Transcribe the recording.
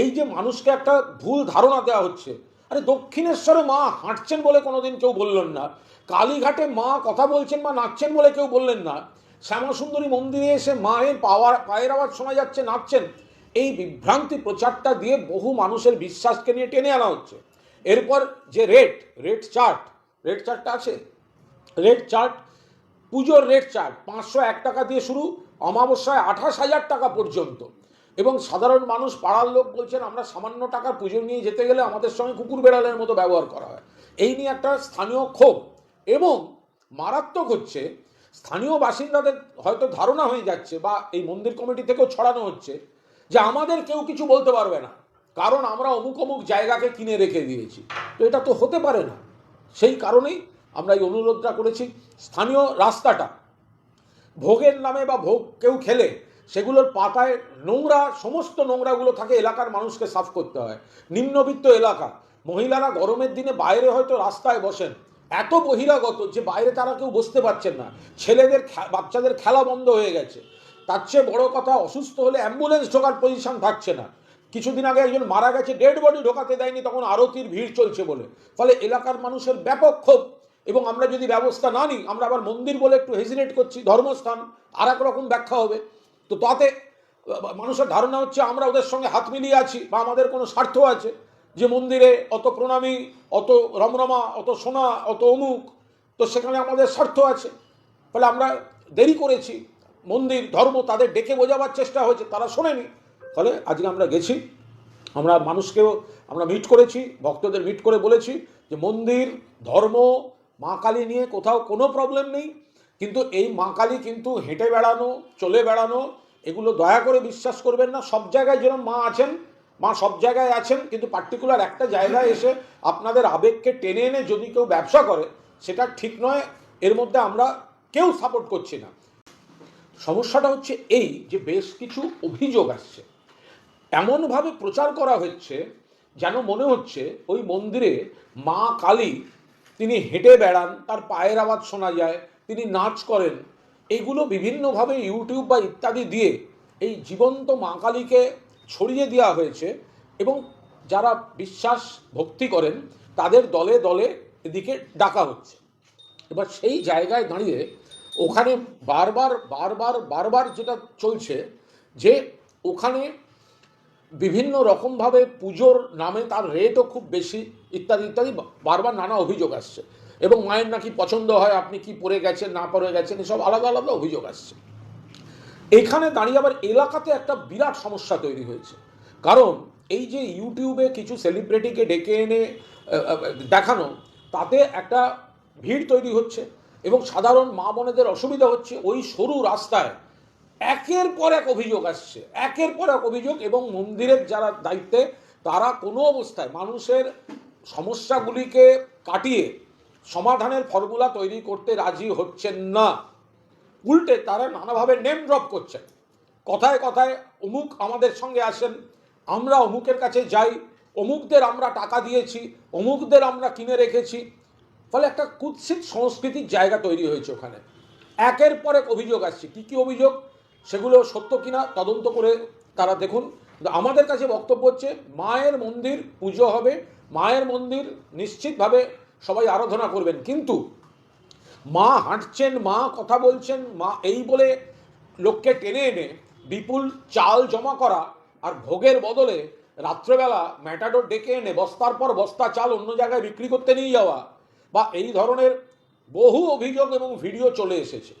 এই যে মানুষকে একটা ভুল ধারণা দেওয়া হচ্ছে, আরে দক্ষিণেশ্বরে মা হাঁটছেন বলে কোনোদিন কেউ বললেন না, কালীঘাটে মা কথা বলছেন বা নাচছেন বলে কেউ বললেন না, শ্যামাসুন্দরী মন্দিরে এসে মায়ের পাওয়ার, পায়ের আওয়াজ শোনা যাচ্ছে, নাচছেন, এই বিভ্রান্তি প্রচারটা দিয়ে বহু মানুষের বিশ্বাসকে নিয়ে টেনে আনা হচ্ছে। এরপর যে রেট রেট চার্ট রেট চার্টটা আছে? রেট চার্ট, পুজোর রেট চার্ট, পাঁচশো এক টাকা দিয়ে শুরু, অমাবস্যায় আঠাশ হাজার টাকা পর্যন্ত। এবং সাধারণ মানুষ, পাড়ার লোক বলছেন, আমরা সামান্য টাকার পুজো নিয়ে যেতে গেলে আমাদের সঙ্গে কুকুর বেড়ালের মতো ব্যবহার করা হয়। এই নিয়ে একটা স্থানীয় ক্ষোভ। এবং মারাত্মক হচ্ছে, স্থানীয় বাসিন্দাদের হয়তো ধারণা হয়ে যাচ্ছে বা এই মন্দির কমিটি থেকেও ছড়ানো হচ্ছে যে আমাদের কেউ কিছু বলতে পারবে না। কারণ আমরা অমুক অমুক জায়গাকে কিনে রেখে দিয়েছি। তো এটা তো হতে পারে না। সেই কারণেই আমরা এই অনুরোধটা করেছি। স্থানীয় রাস্তাটা, ভোগের নামে বা ভোগ কেউ খেলে সেগুলোর পাতায় নোংরা, সমস্ত নোংরাগুলো থাকে এলাকার মানুষকে সাফ করতে হয়। নিম্নবিত্ত এলাকা, মহিলারা গরমের দিনে বাইরে হয়তো রাস্তায় বসেন। এত বহিরাগত যে বাইরে তারা কেউ বসতে পারছেন না। ছেলেদের বাচ্চাদের খেলা বন্ধ হয়ে গেছে। তার চেয়ে বড় কথা, অসুস্থ হলে অ্যাম্বুলেন্স ঢোকার পজিশন থাকছে না। কিছুদিন আগে একজন মারা গেছে, ডেড বডি ঢোকাতে দেয়নি, তখন আরতির ভিড় চলছে বলে। ফলে এলাকার মানুষের ব্যাপক ক্ষোভ। এবং আমরা যদি ব্যবস্থা না নিই, আমরা আবার মন্দির বলে একটু হেজিনেট করছি, ধর্মস্থান আর এক রকম ব্যাখ্যা হবে। তো তাতে, মানুষের ধারণা হচ্ছে আমরা ওদের সঙ্গে হাত মিলিয়ে আছি বা আমাদের কোনো স্বার্থ আছে যে মন্দিরে অত প্রণামী, অত রমরমা, অত সোনা, অত অমুক, তো সেখানে আমাদের স্বার্থ আছে। ফলে আমরা দেরি করেছি। মন্দির, ধর্ম তাদের ডেকে বোঝাবার চেষ্টা হয়েছে, তারা শোনেনি। ফলে আজকে আমরা গেছি, আমরা মানুষকেও, আমরা মিট করেছি, ভক্তদের মিট করে বলেছি যে মন্দির, ধর্ম, মা কালী নিয়ে কোথাও কোনো প্রবলেম নেই। কিন্তু এই মা কালী কিন্তু হেঁটে বেড়ানো, চলে বেড়ানো, এগুলো দয়া করে বিশ্বাস করবেন না। সব জায়গায় যেরকম মা আছেন, মা সব জায়গায় আছেন, কিন্তু পার্টিকুলার একটা জায়গায় এসে আপনাদের আবেগকে টেনে এনে যদি কেউ ব্যবসা করে, সেটা ঠিক নয়, এর মধ্যে আমরা কেউ সাপোর্ট করছি না। সমস্যাটা হচ্ছে এই যে বেশ কিছু অভিযোগ আসছে। এমনভাবে প্রচার করা হচ্ছে যেন মনে হচ্ছে ওই মন্দিরে মা কালী, তিনি হেঁটে বেড়ান, তার পায়ের আওয়াজ শোনা যায় তিনি নাচ করেন। এগুলো বিভিন্নভাবে ইউটিউব বা ইত্যাদি দিয়ে এই জীবন্ত মা কালীকে ছড়িয়ে দেওয়া হয়েছে এবং যারা বিশ্বাস ভক্তি করেন, তাদের দলে দলে এদিকে ডাকা হচ্ছে। এবার সেই জায়গায় দাঁড়িয়ে ওখানে বারবার বারবার বারবার যেটা চলছে যে ওখানে বিভিন্ন রকমভাবে পুজোর নামে তার রেটও খুব বেশি, ইত্যাদি ইত্যাদি, বারবার নানা অভিযোগ আসছে। এবং মায়ের নাকি পছন্দ হয় আপনি কি পরে গেছেন, না পরে গেছেন, এসব আলাদা আলাদা অভিযোগ আসছে। এখানে দাঁড়িয়ে আবার এলাকাতে একটা বিরাট সমস্যা তৈরি হয়েছে। কারণ এই যে ইউটিউবে কিছু সেলিব্রিটিকে ডেকে এনে দেখানো, তাতে একটা ভিড় তৈরি হচ্ছে এবং সাধারণ মা বোনেদের অসুবিধা হচ্ছে। ওই সরু রাস্তায় একের পর এক অভিযোগ আসছে, একের পর এক অভিযোগ এবং মন্দিরের যারা দায়িত্বে, তারা কোনো অবস্থায় মানুষের সমস্যাগুলিকে কাটিয়ে সমাধানের ফর্মুলা তৈরি করতে রাজি হচ্ছেন না। উল্টে তারা নানাভাবে নেম ড্রপ করছেন। কথায় কথায় অমুক আমাদের সঙ্গে আসেন, আমরা অমুকের কাছে যাই, অমুকদের আমরা টাকা দিয়েছি, অমুকদের আমরা কিনে রেখেছি। ফলে একটা কুৎসিত সংস্কৃতির জায়গা তৈরি হয়েছে ওখানে। একের পর এক অভিযোগ আসছে। কী কী অভিযোগ? সেগুলো সত্য কিনা তদন্ত করে তারা দেখুন। আমাদের কাছে বক্তব্য হচ্ছে, মায়ের মন্দির পুজো হবে। মায়ের মন্দির নিশ্চিতভাবে সবাই আরাধনা করবেন, কিন্তু মা হাঁটছেন, মা কথা বলছেন, মা এই বলে লোককে টেনে এনে বিপুল চাল জমা করা আর ভোগের বদলে রাত্রেবেলা ম্যাটাডোর ডেকে এনে বস্তার পর বস্তা চাল অন্য জায়গায় বিক্রি করতে নিয়ে যাওয়া বা এই ধরনের বহু অভিযোগ এবং ভিডিও চলে এসেছে।